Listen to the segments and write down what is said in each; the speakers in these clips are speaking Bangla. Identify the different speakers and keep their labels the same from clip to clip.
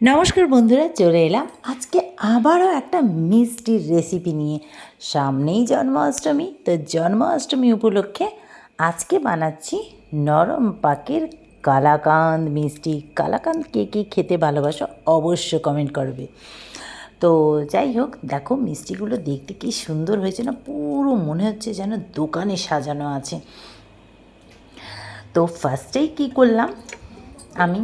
Speaker 1: নমস্কার বন্ধুরা, চলে এলাম আজকে আবারও একটা মিষ্টির রেসিপি নিয়ে। সামনেই জন্মাষ্টমী, তো জন্মাষ্টমী উপলক্ষে আজকে বানাচ্ছি নরম পাকের কালাকান্দ মিষ্টি। কালাকান্দ কে কে খেতে ভালোবাসো অবশ্য কমেন্ট করবে। তো যাই হোক, দেখো মিষ্টিগুলো দেখতে কি সুন্দর হয়েছে না, পুরো মনে হচ্ছে যেন দোকানে সাজানো আছে। তো ফার্স্টেই কী করলাম, আমি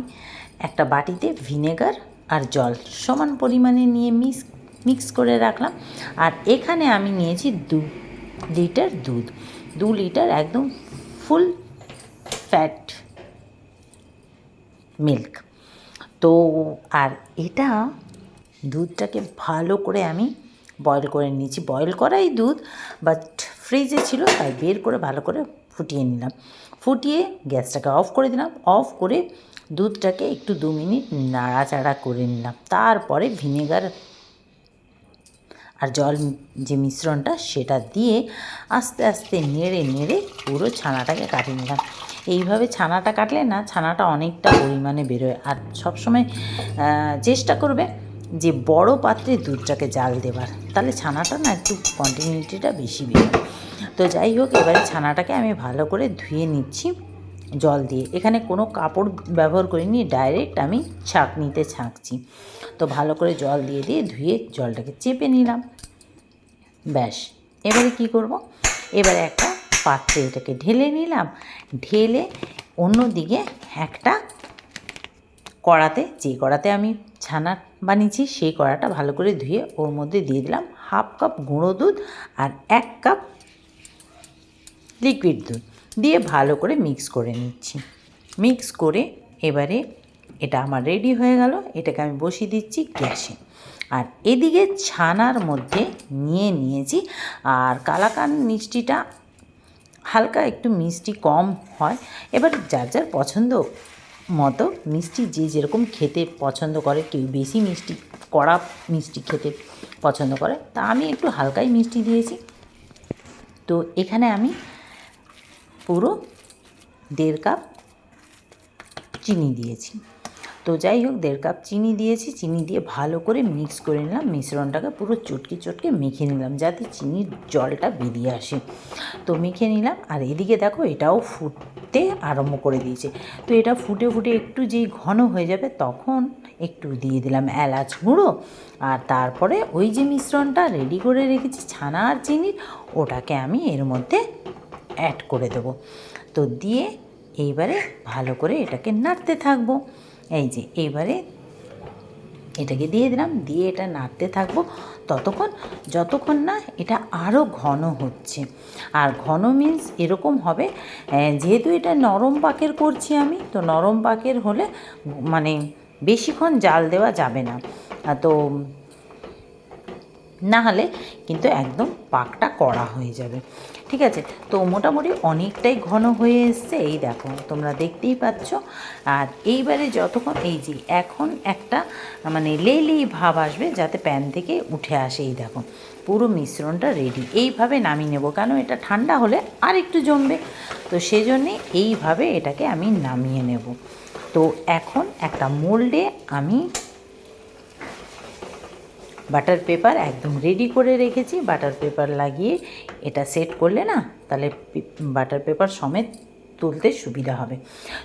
Speaker 1: একটা বাটিতে ভিনেগার আর জল সমান পরিমাণে নিয়ে মিক্স মিক্স করে রাখলাম। আর এখানে আমি নিয়েছি দু লিটার দুধ। দু লিটার একদম ফুল ফ্যাট মিল্ক। তো আর এটা দুধটাকে ভালো করে আমি বয়েল করে নিয়েছি। বয়েল করাই দুধ, বাট ফ্রিজে ছিল, তাই বের করে ভালো করে ফুটিয়ে নিলাম। ফুটিয়ে গ্যাসটাকে অফ করে দিলাম। অফ করে দুধটাকে একটু দু মিনিট নাড়াচাড়া করে নিলাম। তারপরে ভিনেগার আর জল যে মিশ্রণটা, সেটা দিয়ে আস্তে আস্তে নেড়ে নেড়ে পুরো ছানাটাকে কাটিয়ে নিলাম। এইভাবে ছানাটা কাটলে না, ছানাটা অনেকটা পরিমাণে বেরোয়। আর সবসময় চেষ্টা করবে যে বড় পাত্রে দুধটাকে জাল দেবার। তাহলে ছানাটা না একটু কন্টিনিউটিটা বেশি বেরোয়। তো যাই হোক, এবারে ছানাটাকে আমি ভালো করে ধুয়ে নিচ্ছি। জল দিয়ে। এখানে কোনো কাপড় ব্যবহার করিনি ডাইরেক্ট আমি ছাঁকনিতে ছাঁকছি। তো ভালো করে জল দিয়ে দিয়ে ধুয়ে জলটাকে চেপে নিলাম। ব্যাস, এবারে কি করব? এবারে একটা পাত্রে এটাকে ঢেলে নিলাম। ঢেলে অন্যদিকে একটা কড়াতে, যে কড়াতে আমি ছানা বানিয়েছি, সেই কড়াটা ভালো করে ধুয়ে ওর মধ্যে দিয়ে দিলাম হাফ কাপ গুঁড়ো দুধ আর এক কাপ লিকুইড দুধ। দিয়ে ভালো করে মিক্স করে নিচ্ছি। মিক্স করে এবারে এটা আমার রেডি হয়ে গেল, এটাকে আমি বসিয়ে দিচ্ছি গ্যাসে। আর এদিকে ছানার মধ্যে নিয়ে নিয়েছি, আর কালাকান মিষ্টিটা হালকা একটু মিষ্টি কম হয়। এবার যার যার পছন্দ মতো মিষ্টি, যে যেরকম খেতে পছন্দ করে, কেউ বেশি মিষ্টি, কড়া মিষ্টি খেতে পছন্দ করে, তা আমি একটু হালকাই মিষ্টি দিয়েছি। তো এখানে আমি পুরো দেড় কাপ চিনি দিয়েছি। তো যাই হোক, দেড় কাপ চিনি দিয়েছি। চিনি দিয়ে ভালো করে মিক্স করে নিলাম। মিশ্রণটাকে পুরো চটকে চটকে মেখে নিলাম যাতে চিনির জলটা বেরিয়ে আসে। তো মেখে নিলাম। আর এদিকে দেখো, এটাও ফুটতে আরম্ভ করে দিয়েছে। তো এটা ফুটে ফুটে একটু যেই ঘন হয়ে যাবে, তখন একটু দিয়ে দিলাম এলাচ গুঁড়ো। আর তারপরে ওই যে মিশ্রণটা রেডি করে রেখেছি ছানা আর চিনির, ওটাকে আমি এর মধ্যে অ্যাড করে দেবো। তো দিয়ে এইবারে ভালো করে এটাকে নাড়তে থাকব। এই যে, এইবারে এটাকে দিয়ে দিলাম, দিয়ে এটা নাড়তে থাকব। ততক্ষণ, যতক্ষণ না এটা আরও ঘন হচ্ছে। আর ঘন মিন্স এরকম হবে যেহেতু এটা নরম পাকের করছি আমি, তো নরম পাকের হলে মানে বেশিক্ষণ জাল দেওয়া যাবে না। তো না হলে কিন্তু একদম পাকটা কড়া হয়ে যাবে। ঠিক আছে? তো মোটামুটি অনেকটাই ঘন হয়ে এসছে। এই দেখো, তোমরা দেখতেই পাচ্ছ। আর এইবারে যতক্ষণ, এই যে এখন একটা মানে লেই ভাব আসবে যাতে প্যান থেকে উঠে আসে। এই দেখো, পুরো মিশ্রণটা রেডি এইভাবে নামিয়ে নেব, কেন এটা ঠান্ডা হলে আর একটু জমবে। তো সেজন্যে এইভাবে এটাকে আমি নামিয়ে নেব। তো এখন একটা মোল্ডে আমি বাটার পেপার একদম রেডি করে রেখেছি। বাটার পেপার লাগিয়ে এটা সেট করলে না, তাহলে বাটার পেপার সমেত তুলতে সুবিধা হবে।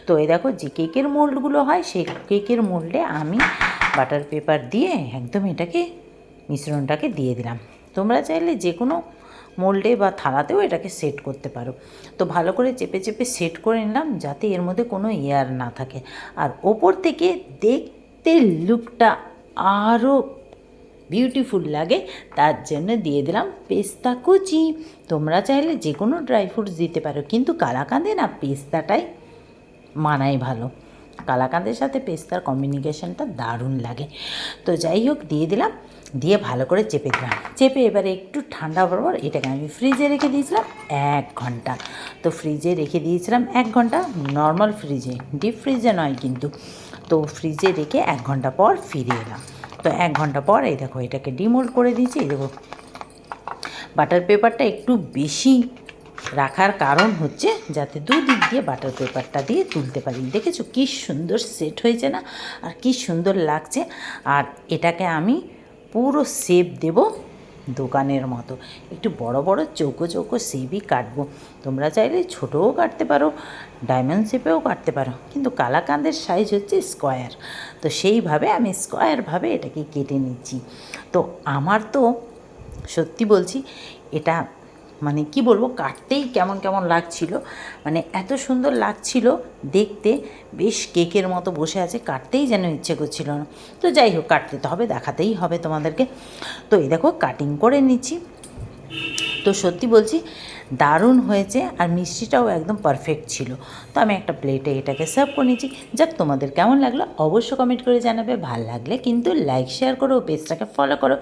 Speaker 1: তো এই দেখো যে কেকের মোল্ডগুলো হয়, সেই কেকের মোল্ডে আমি বাটার পেপার দিয়ে একদম এটাকে, মিশ্রণটাকে দিয়ে দিলাম। তোমরা চাইলে যে কোনো মোল্ডে বা থালাতেও এটাকে সেট করতে পারো। তো ভালো করে চেপে চেপে সেট করে নিলাম, যাতে এর মধ্যে কোনো এয়ার না থাকে। আর ওপর থেকে দেখতে লুকটা আরও বিউটিফুল লাগে, তার জন্য দিয়ে দিলাম পেস্তা কুচি। তোমরা চাইলে যে কোনো ড্রাই ফ্রুটস দিতে পারো, কিন্তু কালাকাঁদে না, পেস্তাটাই মানাই ভালো। কালাকাঁদের সাথে পেস্তার কম্বিনিকেশনটা দারুণ লাগে। তো যাই হোক, দিয়ে দিলাম, দিয়ে ভালো করে চেপে দিলাম। চেপে এবারে একটু ঠান্ডা পর এটাকে আমি ফ্রিজে রেখে দিয়েছিলাম এক ঘণ্টা। তো ফ্রিজে রেখে দিয়েছিলাম এক ঘণ্টা নর্মাল ফ্রিজে ডিপ ফ্রিজে নয় কিন্তু। তো ফ্রিজে রেখে এক ঘণ্টা পর ফিরে এলাম। তো এক ঘণ্টা পর, এই দেখো, এটাকে ডিমোল্ড করে দিয়েছি, এই দেখো। বাটার পেপারটা একটু বেশি রাখার কারণ হচ্ছে যাতে দুদিক দিয়ে বাটার পেপারটা দিয়ে তুলতে পারি। দেখেছ কি সুন্দর সেট হয়েছে না? আর কি সুন্দর লাগছে। আর এটাকে আমি পুরো সেপ দেব দোকানের মতো। একটু বড় বড় চৌকো চৌকো শেপই কাটবো। তোমরা চাইলে ছোটোও কাটতে পারো ডায়মন্ড শেপেও কাটতে পারো। কিন্তু কালাকাঁদের সাইজ হচ্ছে স্কোয়ার তো সেইভাবে আমি স্কোয়ারভাবে এটাকে কেটে নিচ্ছি। তো আমার তো সত্যি বলছি, এটা মানে কি বলব, কাটতেই কেমন কেমন লাগছিল। মানে এত সুন্দর লাগছিল দেখতে, বেশ কেকের মতো বসে আছে, কাটতেই যেন ইচ্ছে করছিল না। তো যাই হোক, কাটতে তো হবে, দেখাতেই হবে তোমাদেরকে। তো এই দেখো কাটিং করে নিচ্ছি। তো সত্যি বলছি, দারুণ হয়েছে আর মিষ্টিটাও একদম পারফেক্ট ছিল। তো আমি একটা প্লেটে এটাকে সার্ভ করে নিয়েছি। যাক, তোমাদের কেমন লাগল অবশ্য কমেন্ট করে জানাবে। ভালো লাগলে কিন্তু লাইক শেয়ার করো পেজটাকে ফলো করো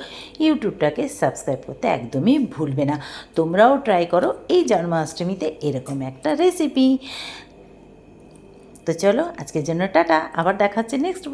Speaker 1: ইউটিউবটাকে সাবস্ক্রাইব করতে একদমই ভুলবে না। তোমরাও ট্রাই করো, এই জন্মাষ্টমীতে এরকম একটা রেসিপি তো চলো, আজকের জন্য টাটা, আবার দেখা হচ্ছে নেক্সট